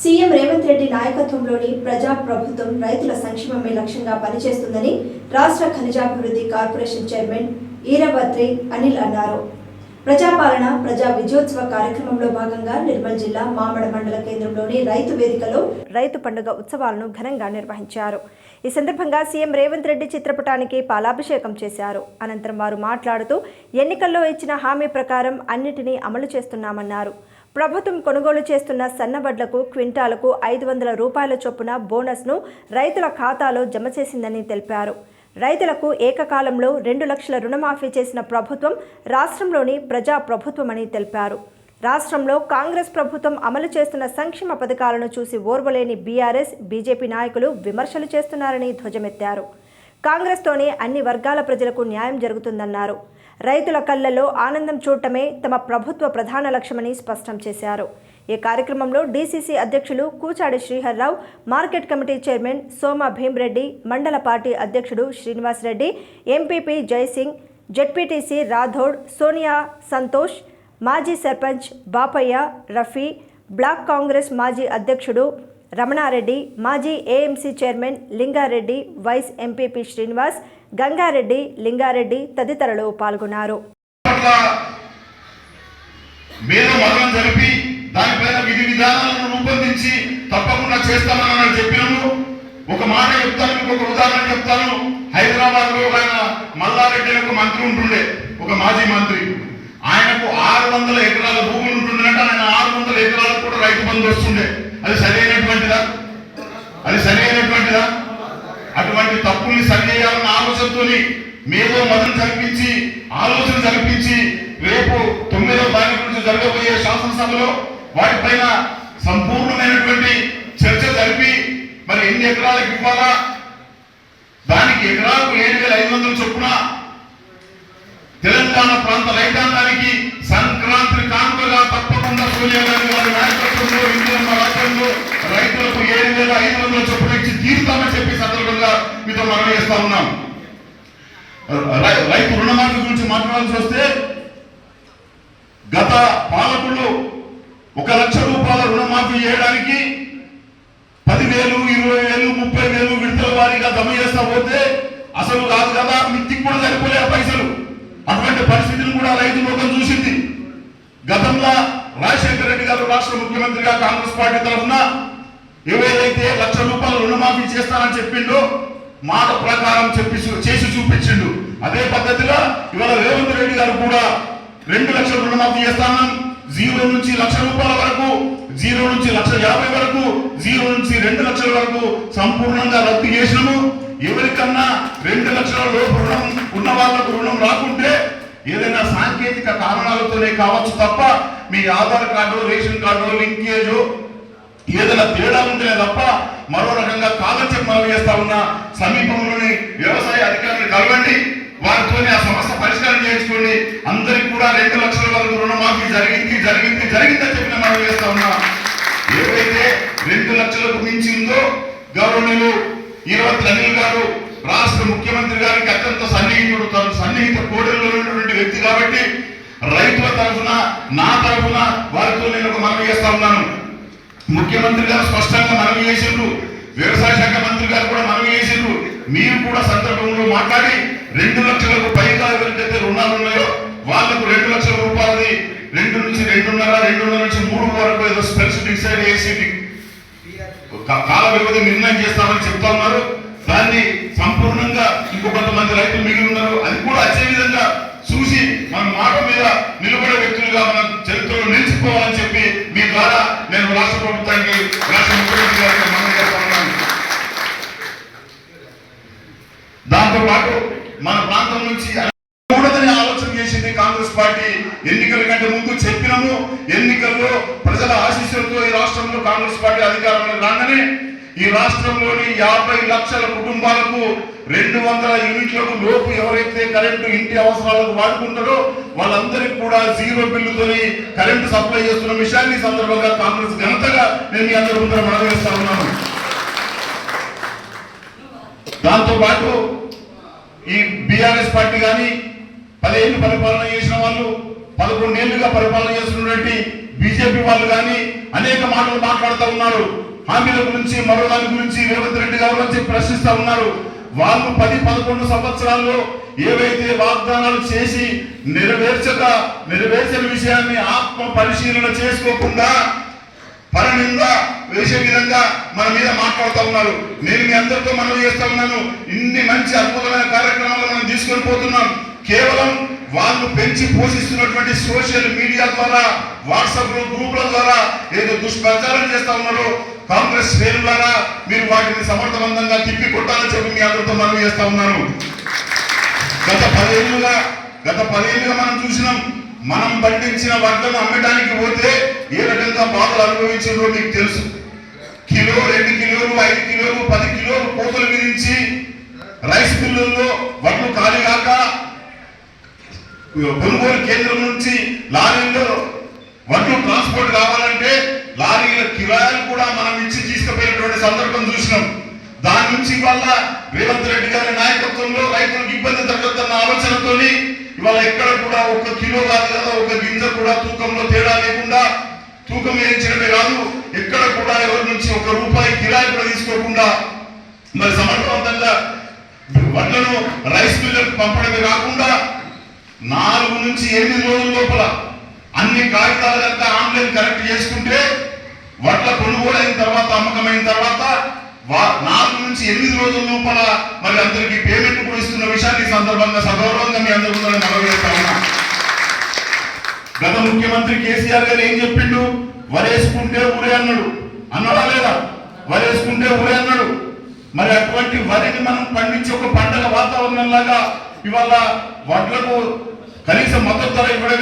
CM Revanth Reddy నాయకత్వంలోని ప్రజా ప్రభుత్వం రైతుల సంక్షేమమే లక్ష్యంగా పనిచేస్తుందని రాష్ట్ర ఖనిజాభివృద్ధి కార్పొరేషన్ చైర్మన్ ఈరభద్రి అనిల్ అన్నారు. ప్రజాపాలన ప్రజా విజయోత్సవ కార్యక్రమంలో భాగంగా నిర్మల్ జిల్లా మామడ మండల కేంద్రంలోని రైతు వేదికలో రైతు పండుగ ఉత్సవాలను ఘనంగా నిర్వహించారు. ఈ సందర్భంగా సీఎం రేవంత్ రెడ్డి చిత్రపటానికి పాలాభిషేకం చేశారు. అనంతరం వారు మాట్లాడుతూ ఎన్నికల్లో ఇచ్చిన హామీ ప్రకారం అన్నిటినీ అమలు చేస్తున్నామన్నారు. ప్రభుత్వం కొనుగోలు చేస్తున్న సన్నబడ్లకు క్వింటాలకు ఐదు వందల రూపాయల చొప్పున బోనస్ను రైతుల ఖాతాలో జమ చేసిందని తెలిపారు. రైతులకు ఏకకాలంలో రెండు లక్షల రుణమాఫీ చేసిన ప్రభుత్వం రాష్ట్రంలోని ప్రజా ప్రభుత్వమని తెలిపారు. రాష్ట్రంలో కాంగ్రెస్ ప్రభుత్వం అమలు చేస్తున్న సంక్షేమ పథకాలను చూసి ఓర్వలేని బీఆర్ఎస్ బీజేపీ నాయకులు విమర్శలు చేస్తున్నారని ధ్వజమెత్తారు. కాంగ్రెస్తోనే అన్ని వర్గాల ప్రజలకు న్యాయం జరుగుతుందన్నారు. రైతుల కళ్ళల్లో ఆనందం చూడటమే తమ ప్రభుత్వ ప్రధాన లక్ష్యమని స్పష్టం చేశారు. ఈ కార్యక్రమంలో డీసీసీ అధ్యక్షులు Kuchadi Shriharrao market committee chairman Soma Bhimreddy మండల పార్టీ అధ్యక్షుడు శ్రీనివాస్ రెడ్డి ఎంపీపీ జయసింగ్ జెడ్పీటీసీ రాథోడ్ సోనియా సంతోష్ మాజీ సర్పంచ్ బాపయ్య రఫీ బ్లాక్ కాంగ్రెస్ మాజీ అధ్యక్షుడు రమణారెడ్డి మాజీ AMC chairman Lingareddy vice MPP Srinivas Gangareddy Lingareddy తదితరులు పాల్గొన్నారు. జరిపి దానిపైన విధి విధానాలను రూపొందించి తప్పకుండా చేస్తామని చెప్పినాము ఒక మాట చెప్తాను ఒక ఉదాహరణ చెప్తాను. హైదరాబాద్లో ఆయన మల్లారెడ్డి ఒక మంత్రి ఉంటుండే ఒక మాజీ మంత్రి. ఆయనకు ఆరు వందల ఎకరాల భూములు ఉంటుండే ఆయన ఆరు వందల ఎకరాలకు కూడా రైతు బంధు వస్తుండే. అది సరైనటువంటిదా? అటువంటి తప్పుల్ని సరిచేయాలన్న ఆలోచనతోని మేధో మతం కల్పించి ఆలోచన కల్పించి రేపు తొమ్మిదో తారీఖు నుంచి జరగబోయే శాసనసభలో వాటిపైన సంపూర్ణమైనటువంటి చర్చ జరిపి మరి ఎన్ని ఎకరాలకు ఇవ్వాలా? దానికి ఎకరాలకు ఏడు వేల ఐదు వందల చొప్పున తెలంగాణ ప్రాంత రైతాంగ రైతు రుణమాఫీ గురించి మాట్లాడాల్సి వస్తే గత పాలకులు ఒక లక్ష రూపాయల రుణమాఫీ చేయడానికి పదివేలు ఇరవై వేలు ముప్పై వేలు విడతల వారీగా జమ చేస్తా పోతే అసలు కాదు కదా మిత్తికి కూడా సరిపోలే పైసలు. అటువంటి పరిస్థితిని కూడా రైతు లోకం చూసింది. గతంలో రాజశేఖర రెడ్డి గారు రాష్ట్ర ముఖ్యమంత్రిగా కాంగ్రెస్ పార్టీ తరఫున ఏవైతే లక్ష రూపాయలు రుణమాఫీ చేస్తానని చెప్పిండో మాట ప్రకారం చెప్పి చేసి చూపించిండు. అదే పద్ధతిలో ఇవాళ రేవంత్ రెడ్డి గారు కూడా రెండు లక్షల రుణమాఫీ చేస్తాను జీరో నుంచి లక్ష రూపాయల వరకు జీరో నుంచి లక్ష యాభై వరకు జీరో నుంచి రెండు లక్షల వరకు సంపూర్ణంగా రద్దు చేసినాము. ఎవరికన్నా రెండు లక్షల లోపు రుణం ఉన్న వాళ్ళకు రుణం రాకుంటే ఏదైనా సాంకేతిక కారణాలతోనే కావచ్చు తప్ప మీ Aadhaar card ration card linkage ఏదైనా తేడా ఉంటేనే తప్ప మరో రకంగా కాదని చెప్పి మనం చేస్తా ఉన్నా సమీపంలోని వ్యవసాయ అధికారులు కలవండి. వారితోనే ఆ సమస్య పరిష్కారం చేయించుకోండి. అందరికి కూడా రెండు లక్షల వరకు రుణమాఫీ జరిగింది జరిగింది జరిగిందని చెప్పిన మనం చేస్తా ఉన్నా. ఏవైతే రెండు లక్షలకు మించిందో గౌరవనీయులు ఈరోజు అనిల్ గారు రాష్ట్ర ముఖ్యమంత్రి గారికి అత్యంత సన్నిహితుడు తన సన్నిహిత కోడల్లో ఉన్నటువంటి వ్యక్తి కాబట్టి రైతుల తరఫున నా తరఫున వారితో నేను ఒక మనవి చేస్తా ఉన్నాను. ముఖ్యమంత్రి గారు స్పష్టంగా మనవి చేసిండ్రు. వ్యవసాయ శాఖ మంత్రి గారు కూడా మనవి చేసిండ్రు. మీరు కూడా సందర్భంలో మాట్లాడి రెండు లక్షలకు పైగా ఎవరికైతే రుణాలు ఉన్నాయో వాళ్ళకు రెండు లక్షల రూపాయలది రెండు నుంచి రెండున్నర రెండున్నర నుంచి మూడు వరకు ఏదో స్పెల్స్ డిసైడ్ చేసి కాల వ్యవధి నిర్ణయం చేస్తామని చెప్తా ఉన్నారు. దాన్ని సంపూర్ణంగా ఇంకో కొంతమంది రైతులు మిగిలి ఉన్నారు. అది కూడా అదే విధంగా చూసి మన మాట మీద నిలబడే నేను రాష్ట్ర ప్రభుత్వానికి రాష్ట్ర ముఖ్యమంత్రి గారికి మనం చేస్తా ఉన్నాను దాంతో పాటు మన ప్రాంతం నుంచి కూడదని ఆలోచన చేసింది కాంగ్రెస్ పార్టీ. ఎన్నికల కంటే ముందు చెప్పినాము ఎన్నికల్లో ప్రజల ఆశీస్సులతో ఈ రాష్ట్రంలో కాంగ్రెస్ పార్టీ అధికారంలో రాగానే ఈ రాష్ట్రంలోని యాభై లక్షల కుటుంబాలకు రెండు వందల యూనిట్లకు లోపు ఎవరైతే కరెంటు ఇంటి అవసరాలకు వాడుకుంటారో వాళ్ళందరికీ కూడా జీరో బిల్లుతోని కరెంటు సప్లై చేస్తున్న విషయాన్ని సందర్భంగా కాంగ్రెస్ ఘనతగా నేను మీ అందరి ముందర మనవేస్తా ఉన్నాను. దాంతో పాటు ఈ బీఆర్ఎస్ పార్టీ కానీ పదిహేను పరిపాలన చేసిన వాళ్ళు పదకొండేళ్ళుగా పరిపాలన చేస్తున్నటువంటి బీజేపీ వాళ్ళు కానీ అనేక మాటలు మాట్లాడుతూ ఉన్నారు. హామీల గురించి మరో దాని గురించి రేవంత్ రెడ్డి గారు అని చెప్పి ప్రశ్నిస్తా ఉన్నారు. వాళ్ళు పది పదకొండు సంవత్సరాల్లో ఏవైతే వాగ్దానాలు చేసి నెరవేర్చక నెరవేర్చిన విషయాన్ని ఆత్మ పరిశీలన చేసుకోకుండా పరనింద వేసే విధంగా మన మీద మాట్లాడుతూ ఉన్నారు. నేను మీ అందరితో మనవి చేస్తా ఉన్నాను. ఇన్ని మంచి అద్భుతమైన కార్యక్రమాలు మనం తీసుకొని పోతున్నాం. కేవలం వాళ్ళు పెంచి పోషిస్తున్నటువంటి సోషల్ మీడియా ద్వారా వాట్సాప్ గ్రూపుల ద్వారా ఏదో దుష్ప్రచారం చేస్తా ఉన్నారో కాంగ్రెస్ శ్రేణులారా మీరు వాటిని సమర్థవంతంగా తిప్పి కొట్టాలని చెప్పి మీ అందరితో మనం చేస్తా ఉన్నాను గత పదేళ్ళుగా గత పదేళ్ళుగా మనం చూసినాం మనం పండించిన వడ్లను అమ్మడానికి పోతే ఏ రకంగా బాధలు అనుభవించారో మీకు తెలుసు. కిలో రెండు కిలోలు ఐదు కిలోలు పది కిలోలు కోతలు విధించి రైస్ మిల్లుల్లో కొనుగోలు కేంద్రం నుంచి లారీలో వడ్లు ట్రాన్స్పోర్ట్ కావాలంటే లారీల కిరాయిలు కూడా మనం ఇచ్చి తీసుకుపోయినటువంటి సందర్భం చూసినాం. దాని నుంచి ఇవాళ రేవంత్ రెడ్డి గారి నాయకత్వంలో రైతులకు ఇబ్బంది తగ్గుతున్న ఆలోచనతోని ఇవాళ ఎక్కడ కూడా ఒక కిలో కాదు కదా ఒక గింజ కూడా తూకంలో తేడా లేకుండా తూకం వేయించడమే కాదు ఎక్కడ కూడా ఎవరి నుంచి ఒక రూపాయి కిరాయి కూడా తీసుకోకుండా మరి సమర్థవంతంగా వడ్లను రైస్ మిల్లకు పంపడమే కాకుండా నాలుగు నుంచి ఎనిమిది రోజుల లోపల అన్ని కాగితాలు కనుక ఆన్లైన్ కరెక్ట్ చేసుకుంటే వడ్ల కొనుగోలు అయిన తర్వాత అమ్మకమైన తర్వాత వా- నాలుగు నుంచి ఎనిమిది రోజుల లోపల మరి అందరికి పేమెంట్ కూడా ఇస్తున్న విషయాన్ని సందర్భంగా సగౌరవంగా మీ అందరి ముందర ఉన్నా. గత ముఖ్యమంత్రి కేసీఆర్ గారు ఏం చెప్పిండు? వరేసుకుంటే ఊరే అన్నాడు. అన్నాడా లేదా? వరేసుకుంటే ఊరే అన్నాడు. మరి అటువంటి వరిని మనం పండించి ఒక పంటల వాతావరణం లాగా ఇవాళ వడ్లకు கணிச மதத்தரை விட